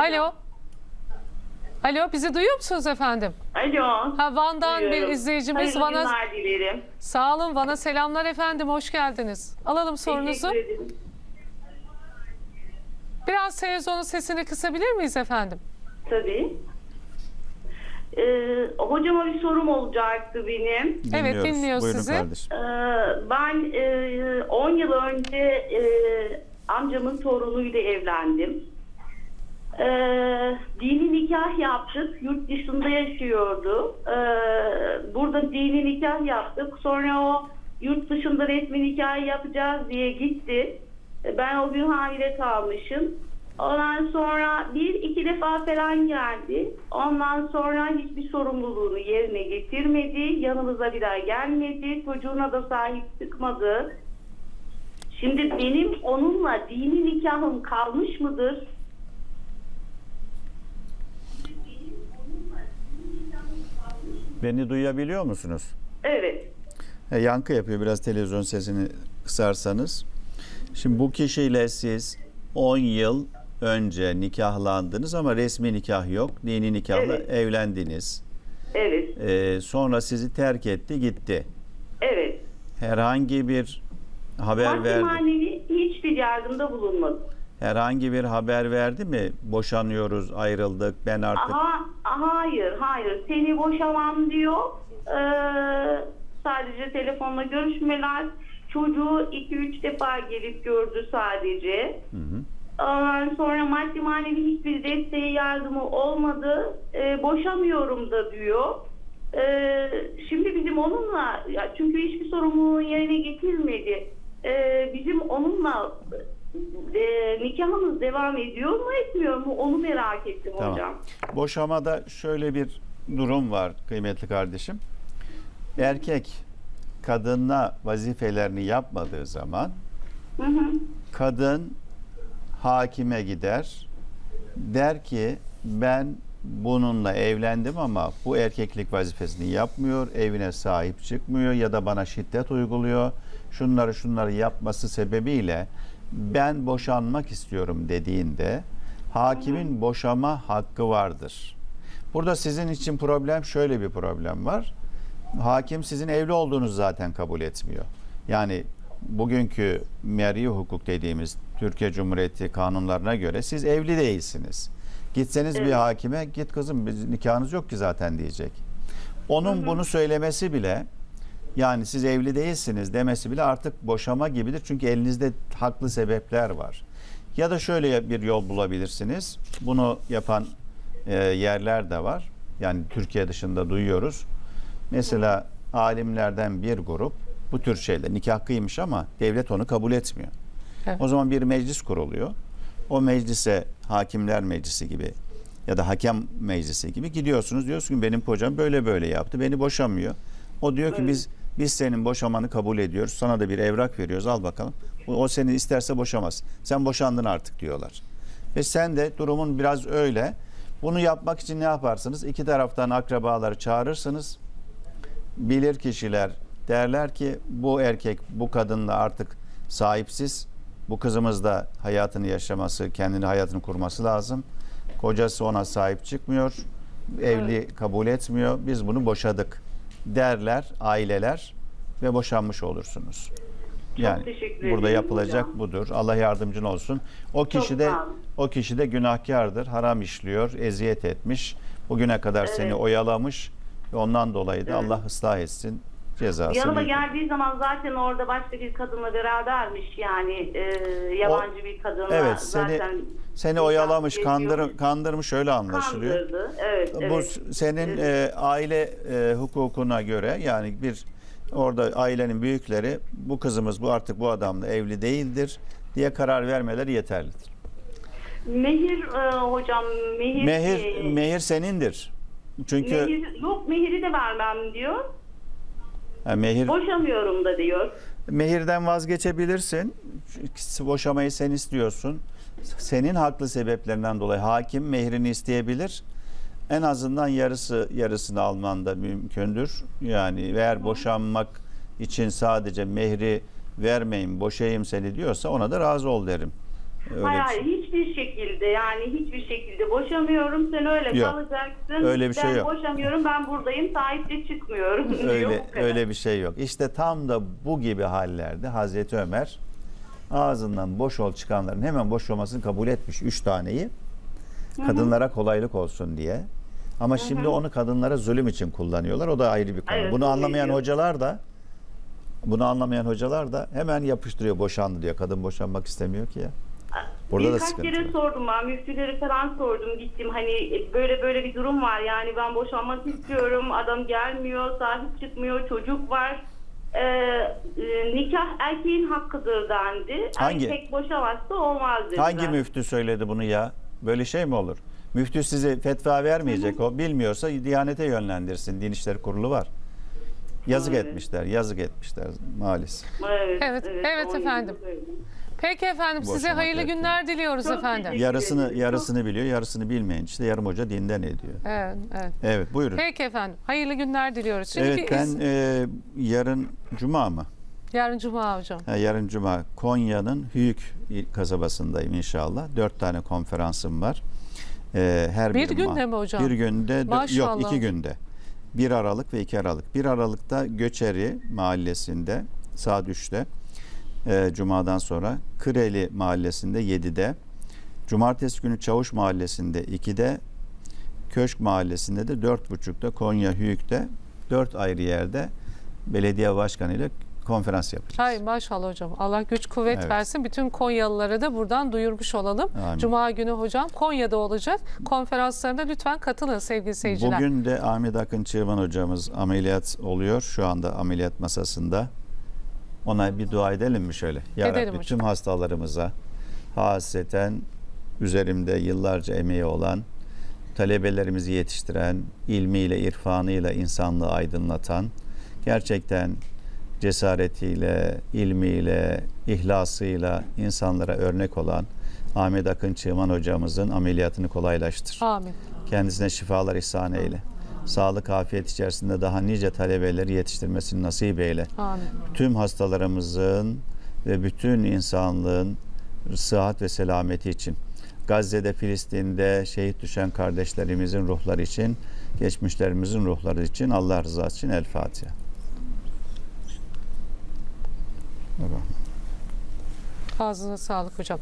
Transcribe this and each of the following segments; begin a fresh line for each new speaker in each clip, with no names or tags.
Alo. Alo bizi duyuyor musunuz efendim?
Alo.
Ha Van'dan bir
Duyuyorum.
izleyicimiz
Hayırlı
Van'a
günler dilerim.
sağ olun Van'a selamlar efendim hoş geldiniz. Alalım sorunuzu.
Teşekkür ederim.
Biraz televizyonun sesini kısabilir miyiz efendim?
Tabii. Ee, hocama bir sorum olacaktı benim.
Evet, dinliyoruz
Buyurun
sizi.
kardeşim.
Ee, ben e, 10 yıl önce e, amcamın torunuyla evlendim. Ee, dini nikah yaptık. Yurt dışında yaşıyordu. Ee, burada dini nikah yaptık. Sonra o yurt dışında resmi nikah yapacağız diye gitti. Ee, Ben o gün hamile kalmışım. Ondan sonra bir iki defa falan geldi. Ondan sonra hiçbir sorumluluğunu yerine getirmedi. Yanımıza bir daha gelmedi. Çocuğuna da sahip çıkmadı. Şimdi benim onunla dini nikahım kalmış mıdır?
Beni duyabiliyor musunuz?
Evet.
E, yankı yapıyor biraz televizyon sesini kısarsanız. Şimdi bu kişiyle siz 10 yıl önce nikahlandınız ama resmi nikah yok. Dini nikahla
Evet.
evlendiniz.
Evet.
E, sonra sizi terk etti gitti.
Evet.
Herhangi bir haber
Maddi
verdi.
manevi hiçbir yardımda bulunmadı.
Herhangi bir haber verdi mi? Boşanıyoruz, ayrıldık. Ben artık
Aha, hayır, hayır. Seni boşamam diyor. Ee, sadece telefonla görüşmeler. Çocuğu 2-3 defa gelip gördü sadece. Ondan sonra maddi manevi hiçbir desteği yardımı olmadı. Ee, boşamıyorum da diyor. Ee, şimdi bizim onunla ya çünkü hiçbir sorumluluğunu yerine getirmedi. Ee, bizim onunla e, nikahımız devam ediyor mu etmiyor mu onu merak ettim
Tamam.
hocam.
Boşamada şöyle bir durum var kıymetli kardeşim. Erkek kadınla vazifelerini yapmadığı zaman
Hı hı.
kadın hakime gider. Der ki ben bununla evlendim ama bu erkeklik vazifesini yapmıyor, evine sahip çıkmıyor ya da bana şiddet uyguluyor. Şunları şunları yapması sebebiyle ben boşanmak istiyorum dediğinde hakimin boşama hakkı vardır. Burada sizin için problem şöyle bir problem var. Hakim sizin evli olduğunuzu zaten kabul etmiyor. Yani bugünkü meri hukuk dediğimiz Türkiye Cumhuriyeti kanunlarına göre siz evli değilsiniz. Gitseniz bir
Evet.
hakime git kızım biz nikahınız yok ki zaten diyecek. Onun bunu söylemesi bile yani siz evli değilsiniz demesi bile artık boşama gibidir. Çünkü elinizde haklı sebepler var. Ya da şöyle bir yol bulabilirsiniz. Bunu yapan e, yerler de var. Yani Türkiye dışında duyuyoruz. Mesela alimlerden bir grup bu tür şeyler nikah kıymış ama devlet onu kabul etmiyor.
Evet.
O zaman bir meclis kuruluyor. O meclise hakimler meclisi gibi ya da hakem meclisi gibi gidiyorsunuz. Diyorsun ki benim kocam böyle böyle yaptı. Beni boşamıyor. O diyor ki
Evet.
biz biz senin boşamanı kabul ediyoruz. Sana da bir evrak veriyoruz. Al bakalım. O seni isterse boşamaz. Sen boşandın artık diyorlar. Ve sen de durumun biraz öyle. Bunu yapmak için ne yaparsınız? İki taraftan akrabaları çağırırsınız. Bilir kişiler derler ki bu erkek bu kadınla artık sahipsiz. Bu kızımız da hayatını yaşaması, kendini hayatını kurması lazım. Kocası ona sahip çıkmıyor. Evli kabul etmiyor. Biz bunu boşadık derler aileler ve boşanmış olursunuz. yani
teşekkür
burada yapılacak
hocam.
budur. Allah yardımcın olsun. O kişi de
sağ olun.
o kişi de günahkardır. Haram işliyor, eziyet etmiş. Bugüne kadar seni
Evet.
oyalamış ve ondan dolayı da
Evet.
Allah ıslah etsin cezasını.
Yanıma
yiyecek.
geldiği zaman zaten orada başka bir kadınla berabermiş yani e, yabancı bir kadınla
Evet, seni
zaten
seni oyalamış, kandır, kandırmış öyle anlaşılıyor.
Kandırdı. Evet,
Bu
evet.
senin e, aile e, hukukuna göre yani bir orada ailenin büyükleri bu kızımız bu artık bu adamla evli değildir diye karar vermeleri yeterlidir.
Mehir e, hocam mehir
Mehir
e,
mehir senindir. Çünkü
mehir yok mehiri de vermem diyor.
Ha, mehir
Boşamıyorum da diyor.
mehirden vazgeçebilirsin. Çünkü Boşamayı sen istiyorsun. Senin haklı sebeplerinden dolayı hakim mehrini isteyebilir. En azından yarısı yarısını alman da mümkündür. Yani eğer boşanmak için sadece mehri vermeyin, boşayayım seni diyorsa ona da razı ol derim. Öyle
hayır
bir
hayır hiçbir şekilde yani hiçbir şekilde boşamıyorum sen öyle
Yok.
kalacaksın.
Öyle bir şey
ben
yok.
boşamıyorum ben buradayım sahipte çıkmıyorum.
Öyle öyle bir şey yok. İşte tam da bu gibi hallerde Hazreti Ömer ağzından boş ol çıkanların hemen boş olmasını kabul etmiş. Üç taneyi. Kadınlara kolaylık olsun diye. Ama şimdi onu kadınlara zulüm için kullanıyorlar. O da ayrı bir konu.
Evet,
bunu anlamayan
diyor.
hocalar da bunu anlamayan hocalar da hemen yapıştırıyor boşandı diyor. Kadın boşanmak istemiyor ki ya. Burada da
Birkaç
sıkıntı
kere
var.
sordum ben müftülere falan sordum gittim hani böyle böyle bir durum var yani ben boşanmak istiyorum adam gelmiyor sahip çıkmıyor çocuk var Ee, e, nikah erkeğin hakkıdır dendi.
Hangi-
Erkek boşamazsa olmaz dediler.
Hangi müftü söyledi bunu ya? Böyle şey mi olur? Müftü size fetva vermeyecek. O bilmiyorsa Diyanete yönlendirsin. Din İşleri Kurulu var. Yazık
Evet.
etmişler, yazık etmişler maalesef.
Evet,
Evet, evet
on
efendim.
yıllık öyle.
Peki efendim size hayırlı
erken.
günler diliyoruz
Çok
efendim.
teşekkür
Yarısını yarısını biliyor, yarısını bilmeyen işte yarım hoca dinden ediyor.
Evet, evet.
Evet, buyurun.
Peki efendim. Hayırlı günler diliyoruz. Şimdi
Evet,
bir
ben
iz-
e, yarın cuma mı?
yarın cuma hocam.
Ha, yarın cuma Konya'nın Hüyük kasabasındayım inşallah. Dört tane konferansım var. E, her
Bir
biri
günde
ma-
mi hocam?
Bir günde, dö- yok iki günde. 1 Aralık ve 2 Aralık. 1 Aralık'ta Göçeri mahallesinde saat 3'te e, Cuma'dan sonra Kıreli mahallesinde 7'de Cumartesi günü Çavuş mahallesinde 2'de Köşk mahallesinde de 4.30'da Konya Hüyük'te 4 ayrı yerde belediye başkanı ile konferans yapacağız.
Hay maşallah hocam. Allah güç kuvvet
Evet.
versin. Bütün Konyalılara da buradan duyurmuş olalım.
Amin.
Cuma günü hocam Konya'da olacak. Konferanslarına lütfen katılın sevgili seyirciler.
Bugün de Ahmet Akın Çığman hocamız ameliyat oluyor. Şu anda ameliyat masasında. Ona bir dua edelim mi şöyle? Ya Rabbi
hocam.
tüm hastalarımıza hasreten üzerimde yıllarca emeği olan, talebelerimizi yetiştiren, ilmiyle, irfanıyla insanlığı aydınlatan, gerçekten cesaretiyle, ilmiyle, ihlasıyla insanlara örnek olan Ahmet Akın Çığman hocamızın ameliyatını kolaylaştır.
Amin.
Kendisine şifalar ihsan eyle. Sağlık, afiyet içerisinde daha nice talebeleri yetiştirmesini nasip eyle.
Amin.
Tüm hastalarımızın ve bütün insanlığın sıhhat ve selameti için. Gazze'de, Filistin'de şehit düşen kardeşlerimizin ruhları için, geçmişlerimizin ruhları için, Allah rızası için El Fatiha.
Ağzına sağlık hocam.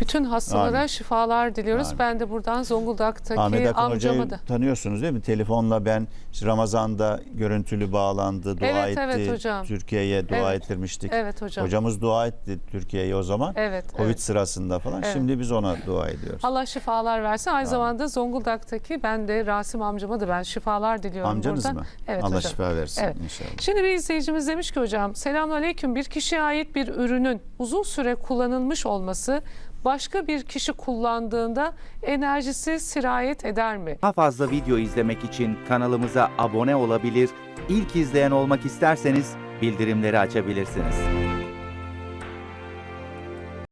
Bütün hastalara
Amin.
şifalar diliyoruz.
Amin.
Ben de buradan Zonguldak'taki
Ahmet Akın
amcama
Hoca'yı
da.
tanıyorsunuz değil mi? Telefonla ben işte Ramazan'da görüntülü bağlandı, dua
Evet,
etti.
evet hocam.
Türkiye'ye dua
Evet.
ettirmiştik.
Evet hocam.
Hocamız dua etti Türkiye'ye o zaman.
Evet,
Covid
evet.
sırasında falan.
Evet.
Şimdi biz ona dua ediyoruz.
Allah şifalar versin. Aynı zamanda Zonguldak'taki ben de Rasim amcama da ben şifalar diliyorum
Amcanız
buradan.
mı?
Evet
Allah
hocam.
şifa versin
Evet.
inşallah.
Şimdi bir izleyicimiz demiş ki hocam selamünaleyküm bir kişiye ait bir ürünün uzun süre kullanılmış olması başka bir kişi kullandığında enerjisi sirayet eder mi?
Daha fazla video izlemek için kanalımıza abone olabilir, ilk izleyen olmak isterseniz bildirimleri açabilirsiniz.